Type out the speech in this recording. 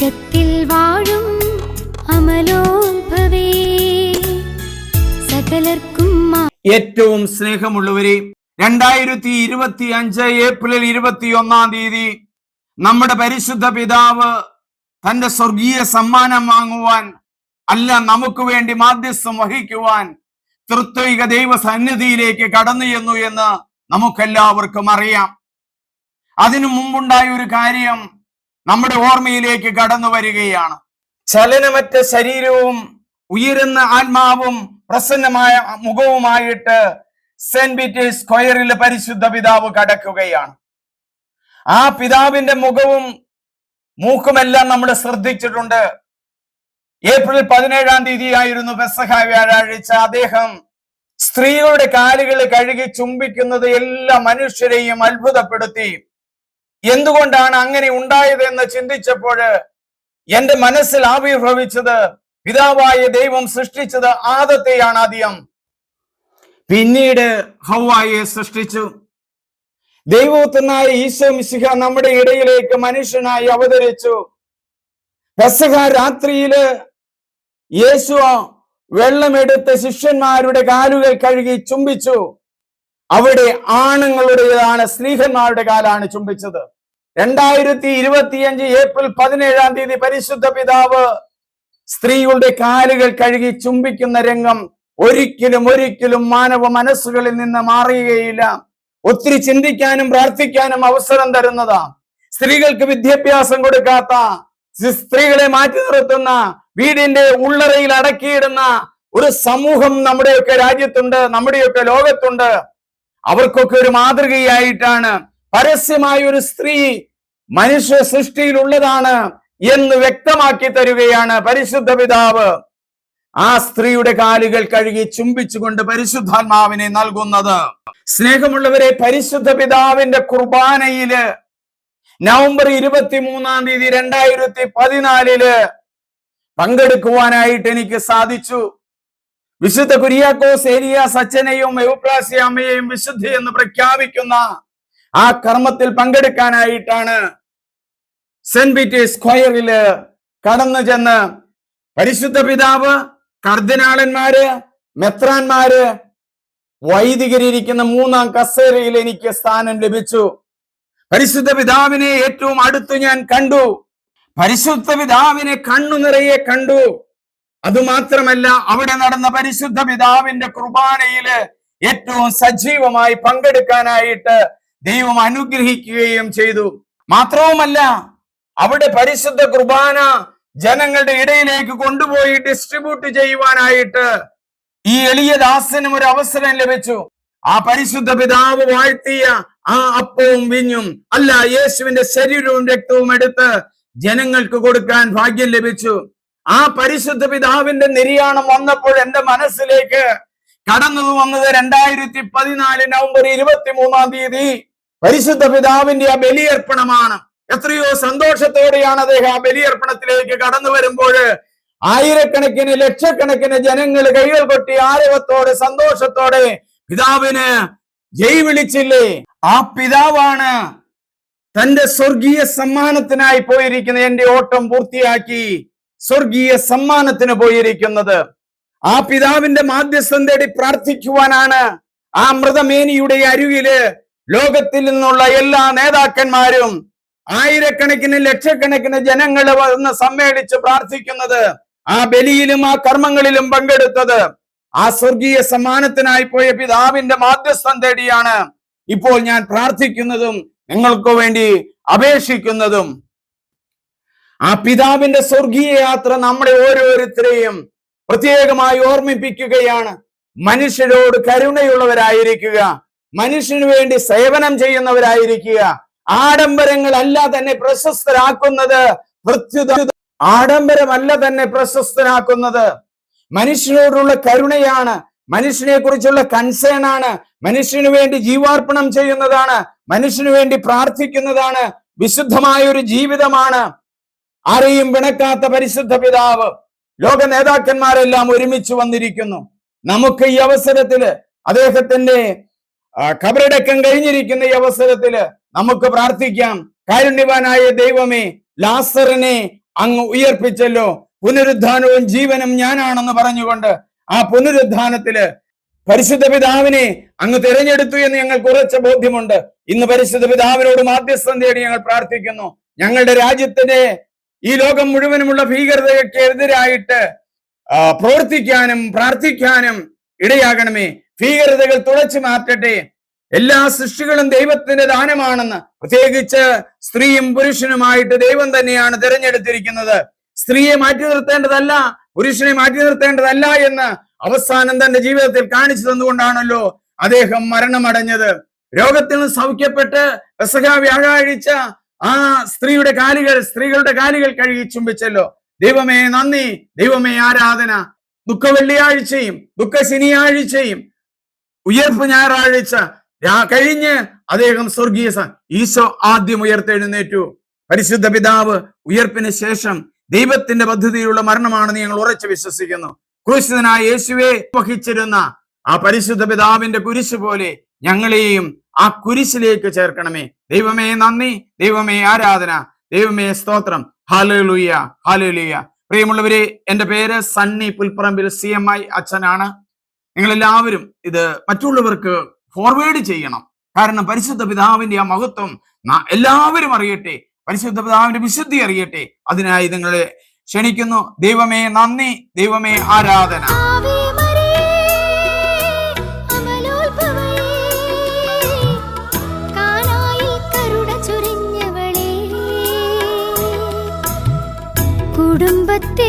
സ്വർഗത്തിൽ വാഴും സകലർക്കും ഏറ്റവും സ്നേഹമുള്ളവരെ രണ്ടായിരത്തി ഇരുപത്തി അഞ്ച് ഏപ്രിൽ ഇരുപത്തി ഒന്നാം തീയതി നമ്മുടെ പരിശുദ്ധ പിതാവ് തന്റെ സ്വർഗീയ സമ്മാനം വാങ്ങുവാൻ അല്ല നമുക്ക് വേണ്ടി മാധ്യസ്ഥം വഹിക്കുവാൻ തൃത്വിക ദൈവ സന്നിധിയിലേക്ക് കടന്നു ചെന്നു എന്ന് നമുക്കെല്ലാവർക്കും അറിയാം. അതിനു മുമ്പുണ്ടായ ഒരു കാര്യം നമ്മുടെ ഓർമ്മയിലേക്ക് കടന്നു വരികയാണ്. ചലനമറ്റ ശരീരവും ഉയരുന്ന ആത്മാവും പ്രസന്നമായ മുഖവുമായിട്ട് സെന്റ് പീറ്റേഴ്സ് സ്ക്വയറിൽ പരിശുദ്ധ പിതാവ് കടക്കുകയാണ്. ആ പിതാവിന്റെ മുഖവും മൂക്കുമെല്ലാം നമ്മൾ ശ്രദ്ധിച്ചിട്ടുണ്ട്. ഏപ്രിൽ പതിനേഴാം തീയതിയായിരുന്നു പെസഹ വ്യാഴാഴ്ച. അദ്ദേഹം സ്ത്രീകളുടെ കാലുകൾ കഴുകി ചുംബിക്കുന്നത് എല്ലാ മനുഷ്യരെയും അത്ഭുതപ്പെടുത്തി. എന്തുകൊണ്ടാണ് അങ്ങനെ ഉണ്ടായത് എന്ന് ചിന്തിച്ചപ്പോൾ എന്റെ മനസ്സിൽ ആവിർഭവിച്ചത് പിതാവായ ദൈവം സൃഷ്ടിച്ചത് ആദത്തെയാണ് ആദ്യം. പിന്നീട് ഹൗവായെ സൃഷ്ടിച്ചു. ദൈവത്തിനായ ഈശോ മിശിഹ നമ്മുടെ ഇടയിലേക്ക് മനുഷ്യനായി അവതരിച്ചു. പെസഹ രാത്രിയിൽ യേശു വെള്ളമെടുത്ത് ശിഷ്യന്മാരുടെ കാലുകൾ കഴുകി ചുംബിച്ചു. അവിടെ ആണുങ്ങളുടേതാണ് സ്ത്രീഹന്മാരുടെ കാലാണ് ചുംബിച്ചത്. രണ്ടായിരത്തി ഇരുപത്തിയഞ്ച് ഏപ്രിൽ പതിനേഴാം തീയതി പരിശുദ്ധ പിതാവ് സ്ത്രീകളുടെ കാലുകൾ കഴുകി ചുംബിക്കുന്ന രംഗം ഒരിക്കലും ഒരിക്കലും മാനവ മനസ്സുകളിൽ നിന്ന് മാറുകയില്ല ഒത്തിരി ചിന്തിക്കാനും പ്രാർത്ഥിക്കാനും അവസരം തരുന്നതാ. സ്ത്രീകൾക്ക് വിദ്യാഭ്യാസം കൊടുക്കാത്ത സ്ത്രീകളെ മാറ്റി നിർത്തുന്ന വീടിന്റെ ഉള്ളറയിൽ അടക്കിയിടുന്ന ഒരു സമൂഹം നമ്മുടെയൊക്കെ രാജ്യത്തുണ്ട് നമ്മുടെയൊക്കെ ലോകത്തുണ്ട്. അവർക്കൊക്കെ ഒരു മാതൃകയായിട്ടാണ് പരസ്യമായ ഒരു സ്ത്രീ മനുഷ്യ സൃഷ്ടിയിലുള്ളതാണ് എന്ന് വ്യക്തമാക്കി തരികയാണ് പരിശുദ്ധ പിതാവ്. ആ സ്ത്രീയുടെ കാലുകൾ കഴുകി ചുംബിച്ചുകൊണ്ട് പരിശുദ്ധാത്മാവിനെ നൽകുന്നത്. സ്നേഹമുള്ളവരെ പരിശുദ്ധ പിതാവിന്റെ കുർബാനയിൽ നവംബർ ഇരുപത്തി മൂന്നാം തീയതി രണ്ടായിരത്തി പതിനാലിൽ പങ്കെടുക്കുവാനായിട്ട് എനിക്ക് സാധിച്ചു. വിശുദ്ധ കുര്യാക്കോസ് ഏലിയാസ് സച്ചനെയും എവുപ്രാസി അമ്മയെയും വിശുദ്ധി എന്ന് പ്രഖ്യാപിക്കുന്ന ആ കർമ്മത്തിൽ പങ്കെടുക്കാനായിട്ടാണ് സെന്റ് പീറ്റേഴ്സ് സ്ക്വയറിൽ കടന്നു ചെന്ന് പരിശുദ്ധ പിതാവ് കർദിനാളന്മാര് മെത്രാന്മാര് വൈദികരിയിരിക്കുന്ന മൂന്നാം കസേരയിൽ എനിക്ക് സ്ഥാനം ലഭിച്ചു. പരിശുദ്ധ പിതാവിനെ ഏറ്റവും അടുത്ത് ഞാൻ കണ്ടു. പരിശുദ്ധ പിതാവിനെ കണ്ണു നിറയെ കണ്ടു. അതുമാത്രമല്ല അവിടെ നടന്ന പരിശുദ്ധ പിതാവിന്റെ കുർബാനയിൽ ഏറ്റവും സജീവമായി പങ്കെടുക്കാനായിട്ട് ദൈവം അനുഗ്രഹിക്കുകയും ചെയ്തു. മാത്രവുമല്ല അവിടെ പരിശുദ്ധ കുർബാന ജനങ്ങളുടെ ഇടയിലേക്ക് കൊണ്ടുപോയി ഡിസ്ട്രിബ്യൂട്ട് ചെയ്യുവാനായിട്ട് ഈ എളിയ ദാസനും ഒരു അവസരം ലഭിച്ചു. ആ പരിശുദ്ധ പിതാവ് വാഴ്ത്തിയ ആ അപ്പവും വിഞ്ഞും അല്ല യേശുവിന്റെ ശരീരവും രക്തവും എടുത്ത് ജനങ്ങൾക്ക് കൊടുക്കാൻ ഭാഗ്യം ലഭിച്ചു. ആ പരിശുദ്ധ പിതാവിന്റെ നിര്യാണം വന്നപ്പോൾ എന്റെ മനസ്സിലേക്ക് കടന്നു വന്നത് രണ്ടായിരത്തി പതിനാല് നവംബർ ഇരുപത്തി മൂന്നാം തീയതി. പരിശുദ്ധ പിതാവിന്റെ ആ ബലിയർപ്പണമാണ്. എത്രയോ സന്തോഷത്തോടെയാണ് അദ്ദേഹം ആ ബലിയർപ്പണത്തിലേക്ക് കടന്നു വരുമ്പോൾ ആയിരക്കണക്കിന് ലക്ഷക്കണക്കിന് ജനങ്ങൾ കൈകൾ കൊട്ടി ആരവത്തോടെ സന്തോഷത്തോടെ പിതാവിന് ജയ് വിളിച്ചില്ലേ? ആ പിതാവാണ് തന്റെ സ്വർഗീയ സമ്മാനത്തിനായി പോയിരിക്കുന്ന എന്റെ ഓട്ടം പൂർത്തിയാക്കി. സ്വർഗീയ സമ്മാനത്തിന് പോയിരിക്കുന്നത്. ആ പിതാവിന്റെ മാധ്യസ്ഥം തേടി പ്രാർത്ഥിക്കുവാനാണ് ആ മൃതമേനിയുടെ അരുവിൽ ലോകത്തിൽ നിന്നുള്ള എല്ലാ നേതാക്കന്മാരും ആയിരക്കണക്കിന് ലക്ഷക്കണക്കിന് ജനങ്ങൾ വന്ന് സമ്മേളിച്ച് പ്രാർത്ഥിക്കുന്നത് ആ ബലിയിലും ആ കർമ്മങ്ങളിലും പങ്കെടുത്തത് ആ സ്വർഗീയ സമ്മാനത്തിനായി പോയ പിതാവിന്റെ മാധ്യസ്ഥം തേടിയാണ് ഇപ്പോൾ ഞാൻ പ്രാർത്ഥിക്കുന്നതും നിങ്ങൾക്ക് വേണ്ടി അപേക്ഷിക്കുന്നതും. ആ പിതാവിന്റെ സ്വർഗീയ യാത്ര നമ്മുടെ ഓരോരുത്തരെയും പ്രത്യേകമായി ഓർമ്മിപ്പിക്കുകയാണ്. മനുഷ്യരോട് കരുണയുള്ളവരായിരിക്കുക. മനുഷ്യന് വേണ്ടി സേവനം ചെയ്യുന്നവരായിരിക്കുക. ആഡംബരങ്ങളല്ല തന്നെ പ്രശസ്തരാക്കുന്നത്. പ്രത്യുത ആഡംബരമല്ല തന്നെ പ്രശസ്തനാക്കുന്നത് മനുഷ്യനോടുള്ള കരുണയാണ്. മനുഷ്യനെ കുറിച്ചുള്ള കൺസേൺ ആണ്. മനുഷ്യന് വേണ്ടി ജീവാർപ്പണം ചെയ്യുന്നതാണ്. മനുഷ്യന് വേണ്ടി പ്രാർത്ഥിക്കുന്നതാണ്. വിശുദ്ധമായ ഒരു ജീവിതമാണ്. ആരെയും പിണക്കാത്ത പരിശുദ്ധ പിതാവ്. ലോക നേതാക്കന്മാരെല്ലാം ഒരുമിച്ച് വന്നിരിക്കുന്നു. നമുക്ക് ഈ അവസരത്തിൽ അദ്ദേഹത്തിന്റെ കബറടക്കം കഴിഞ്ഞിരിക്കുന്ന ഈ അവസരത്തിൽ നമുക്ക് പ്രാർത്ഥിക്കാം. കാരുണ്യവാനായ ദൈവമേ ലാസറിനെ അങ്ങ് ഉയർപ്പിച്ചല്ലോ. പുനരുദ്ധാനവും ജീവനും ഞാനാണെന്ന് പറഞ്ഞുകൊണ്ട് ആ പുനരുദ്ധാനത്തിൽ പരിശുദ്ധ പിതാവിനെ അങ്ങ് തിരഞ്ഞെടുത്തു എന്ന് ഞങ്ങൾ കുറച്ച ബോധ്യമുണ്ട്. ഇന്ന് പരിശുദ്ധ പിതാവിനോട് മാധ്യസ്ഥം തേടി ഞങ്ങൾ പ്രാർത്ഥിക്കുന്നു. ഞങ്ങളുടെ രാജ്യത്തിന്റെ ഈ ലോകം മുഴുവനുമുള്ള ഭീകരതയ്ക്ക് എതിരായിട്ട് ആ, പ്രവർത്തിക്കാനും പ്രാർത്ഥിക്കാനും ഇടയാകണമേ. ഭീകരതകൾ തുടച്ചു മാറ്റട്ടെ. എല്ലാ സൃഷ്ടികളും ദൈവത്തിന്റെ ദാനമാണെന്ന്. പ്രത്യേകിച്ച് സ്ത്രീയും പുരുഷനുമായിട്ട് ദൈവം തന്നെയാണ് തിരഞ്ഞെടുത്തിരിക്കുന്നത്. സ്ത്രീയെ മാറ്റി നിർത്തേണ്ടതല്ല പുരുഷനെ മാറ്റി നിർത്തേണ്ടതല്ല എന്ന് അവസാനം തന്റെ ജീവിതത്തിൽ കാണിച്ചു തന്നുകൊണ്ടാണല്ലോ അദ്ദേഹം മരണമടഞ്ഞത്. രോഗത്തിൽ നിന്ന് സൗഖ്യപ്പെട്ട് വ്യാഴാഴ്ച ആ സ്ത്രീയുടെ കാലുകൾ സ്ത്രീകളുടെ കാലുകൾ കഴുകി ചുംബിച്ചല്ലോ. ദൈവമേ നന്ദി ദൈവമേ ആരാധന. ദുഃഖ വെള്ളിയാഴ്ചയും ദുഃഖ ശനിയാഴ്ചയും ഉയർപ്പ് ഞായറാഴ്ച കഴിഞ്ഞ് അദ്ദേഹം സ്വർഗീയ ഈശോ ആദ്യം ഉയർത്തെഴുന്നേറ്റു. പരിശുദ്ധ പിതാവ് ഉയർപ്പിന് ശേഷം ദൈവത്തിന്റെ പദ്ധതിയിലുള്ള മരണമാണ് ഞങ്ങൾ ഉറച്ചു വിശ്വസിക്കുന്നു. ക്രൂശിതനായ യേശുവെ വഹിച്ചിരുന്ന ആ പരിശുദ്ധ പിതാവിന്റെ കുരിശ് പോലെ ഞങ്ങളെയും ആ കുരിശിലേക്ക് ചേർക്കണമേ. ദൈവമേ നന്ദി ദൈവമേ ആരാധന ദൈവമേ സ്തോത്രം. ഹാലലുയ്യ ഹാലലുയ്യ പ്രിയമുള്ളവരെ എന്റെ പേര് Sunny Pulpparambil C M I അച്ഛനാണ്. നിങ്ങളെല്ലാവരും ഇത് മറ്റുള്ളവർക്ക് ഫോർവേഡ് ചെയ്യണം. കാരണം പരിശുദ്ധ പിതാവിന്റെ ആ മഹത്വം എല്ലാവരും അറിയട്ടെ. പരിശുദ്ധ പിതാവിന്റെ വിശുദ്ധി അറിയട്ടെ. അതിനായി നിങ്ങളെ ക്ഷണിക്കുന്നു. ദൈവമേ നന്ദി ദൈവമേ ആരാധന. കുടുംബത്തെ